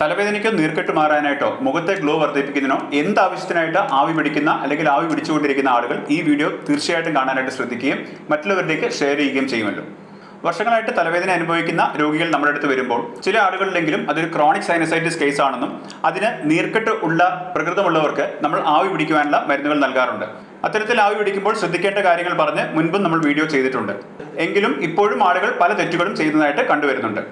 തലവേദനയ്ക്കോ നീർക്കെട്ട് മാറാനായിട്ടോ മുഖത്തെ ഗ്ലോ വർദ്ധിപ്പിക്കുന്നതിനോ എന്ത് ആവശ്യത്തിനായിട്ട് ആവി പിടിക്കുന്ന അല്ലെങ്കിൽ ആവി പിടിച്ചുകൊണ്ടിരിക്കുന്ന ആളുകൾ ഈ വീഡിയോ തീർച്ചയായിട്ടും കാണാനായിട്ട് ശ്രദ്ധിക്കുകയും മറ്റുള്ളവരിലേക്ക് ഷെയർ ചെയ്യുകയും ചെയ്യുമല്ലോ. വർഷങ്ങളായിട്ട് തലവേദന അനുഭവിക്കുന്ന രോഗികൾ നമ്മുടെ അടുത്ത് വരുമ്പോൾ ചില ആളുകളിലെങ്കിലും അതൊരു ക്രോണിക് സൈനസൈറ്റിസ് കേസ് ആണെന്നും അതിന് നീർക്കെട്ട് ഉള്ള പ്രകൃതമുള്ളവർക്ക് നമ്മൾ ആവി പിടിക്കുവാനുള്ള മരുന്നുകൾ നൽകാറുണ്ട്. അത്തരത്തിൽ ആവി പിടിക്കുമ്പോൾ ശ്രദ്ധിക്കേണ്ട കാര്യങ്ങൾ പറഞ്ഞ് മുൻപും നമ്മൾ വീഡിയോ ചെയ്തിട്ടുണ്ട്. എങ്കിലും ഇപ്പോഴും ആളുകൾ പല തെറ്റുകളും ചെയ്യുന്നതായിട്ട് കണ്ടുവരുന്നുണ്ട്.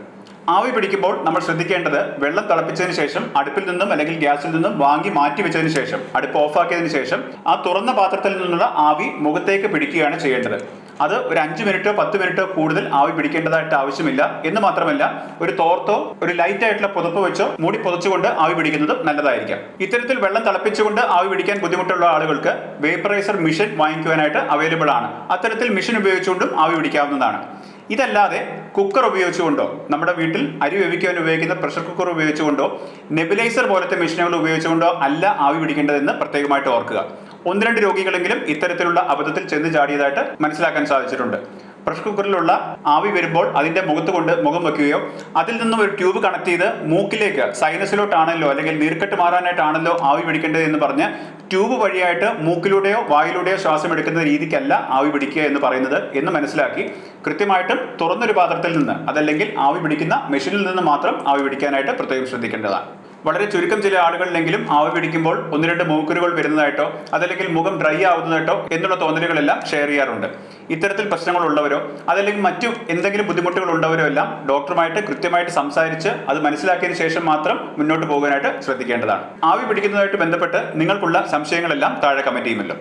ആവി പിടിക്കുമ്പോൾ നമ്മൾ ശ്രദ്ധിക്കേണ്ടത് വെള്ളം തിളപ്പിച്ചതിന് ശേഷം അടുപ്പിൽ നിന്നും അല്ലെങ്കിൽ ഗ്യാസിൽ നിന്നും വാങ്ങി മാറ്റി വെച്ചതിന് ശേഷം അടുപ്പ് ഓഫാക്കിയതിന് ശേഷം ആ തുറന്ന പാത്രത്തിൽ നിന്നുള്ള ആവി മുഖത്തേക്ക് പിടിക്കുകയാണ് ചെയ്യേണ്ടത്. അത് ഒരു അഞ്ച് മിനിറ്റോ പത്ത് മിനിറ്റോ കൂടുതൽ ആവി പിടിക്കേണ്ടതായിട്ട് ആവശ്യമില്ല. എന്ന് മാത്രമല്ല ഒരു തോർത്തോ ഒരു ലൈറ്റ് ആയിട്ടുള്ള പുതപ്പ് വെച്ചോ മൂടി പുതച്ചുകൊണ്ട് ആവി പിടിക്കുന്നത് നല്ലതായിരിക്കാം. ഇത്തരത്തിൽ വെള്ളം തിളപ്പിച്ചുകൊണ്ട് ആവി പിടിക്കാൻ ബുദ്ധിമുട്ടുള്ള ആളുകൾക്ക് വേപ്പറൈസർ മിഷൻ വാങ്ങിക്കുവാനായിട്ട് അവൈലബിൾ ആണ്. അത്തരത്തിൽ മിഷൻ ഉപയോഗിച്ചുകൊണ്ടും ആവി പിടിക്കാവുന്നതാണ്. ഇതല്ലാതെ കുക്കർ ഉപയോഗിച്ചുകൊണ്ടോ നമ്മുടെ വീട്ടിൽ അരി വേവിക്കാൻ ഉപയോഗിക്കുന്ന പ്രഷർ കുക്കർ ഉപയോഗിച്ചുകൊണ്ടോ നെബിലൈസർ പോലത്തെ മെഷീനുകൾ ഉപയോഗിച്ചുകൊണ്ടോ അല്ല ആവി പിടിക്കേണ്ടതെന്ന് പ്രത്യേകമായിട്ട് ഓർക്കുക. ഒന്ന് രണ്ട് രോഗികളെങ്കിലും ഇത്തരത്തിലുള്ള അബദ്ധത്തിൽ ചെന്ന് ചാടിയതായിട്ട് മനസ്സിലാക്കാൻ സാധിച്ചിട്ടുണ്ട്. പ്രഷർ കുക്കറിലുള്ള ആവി വരുമ്പോൾ അതിന്റെ മുഖത്ത് കൊണ്ട് മുഖം വെക്കുകയോ അതിൽ നിന്നും ഒരു ട്യൂബ് കണക്ട് ചെയ്ത് മൂക്കിലേക്ക് സൈനസിലോട്ടാണല്ലോ അല്ലെങ്കിൽ നീർക്കെട്ട് മാറാനായിട്ടാണല്ലോ ആവി പിടിക്കേണ്ടത് എന്ന് പറഞ്ഞ് ട്യൂബ് വഴിയായിട്ട് മൂക്കിലൂടെയോ വായിലൂടെയോ ശ്വാസം എടുക്കുന്ന രീതിക്കല്ല ആവി പിടിക്കുക എന്ന് പറയുന്നത് എന്ന് മനസ്സിലാക്കി കൃത്യമായിട്ടും തുറന്നൊരു പാത്രത്തിൽ നിന്ന് അതല്ലെങ്കിൽ ആവി പിടിക്കുന്ന മെഷീനിൽ നിന്ന് മാത്രം ആവി പിടിക്കാനായിട്ട് പ്രത്യേകം ശ്രദ്ധിക്കേണ്ടതാണ്. വളരെ ചുരുക്കം ചില ആളുകളിലെങ്കിലും ആവി പിടിക്കുമ്പോൾ ഒന്ന് രണ്ട് മൂക്കുരുകൾ വരുന്നതായിട്ടോ അതല്ലെങ്കിൽ മുഖം ഡ്രൈ ആവുന്നതായിട്ടോ എന്നുള്ള തോന്നലുകളെല്ലാം ഷെയർ ചെയ്യാറുണ്ട്. ഇത്തരത്തിൽ പ്രശ്നങ്ങൾ ഉള്ളവരോ അതല്ലെങ്കിൽ മറ്റു എന്തെങ്കിലും ബുദ്ധിമുട്ടുകൾ ഉള്ളവരോ എല്ലാം ഡോക്ടറുമായിട്ട് കൃത്യമായിട്ട് സംസാരിച്ച് അത് മനസ്സിലാക്കിയതിന് ശേഷം മാത്രം മുന്നോട്ട് പോകാനായിട്ട് ശ്രദ്ധിക്കേണ്ടതാണ്. ആവി പിടിക്കുന്നതായിട്ട് ബന്ധപ്പെട്ട് നിങ്ങൾക്കുള്ള സംശയങ്ങളെല്ലാം താഴെ കമന്റ് ചെയ്യുമല്ലോ.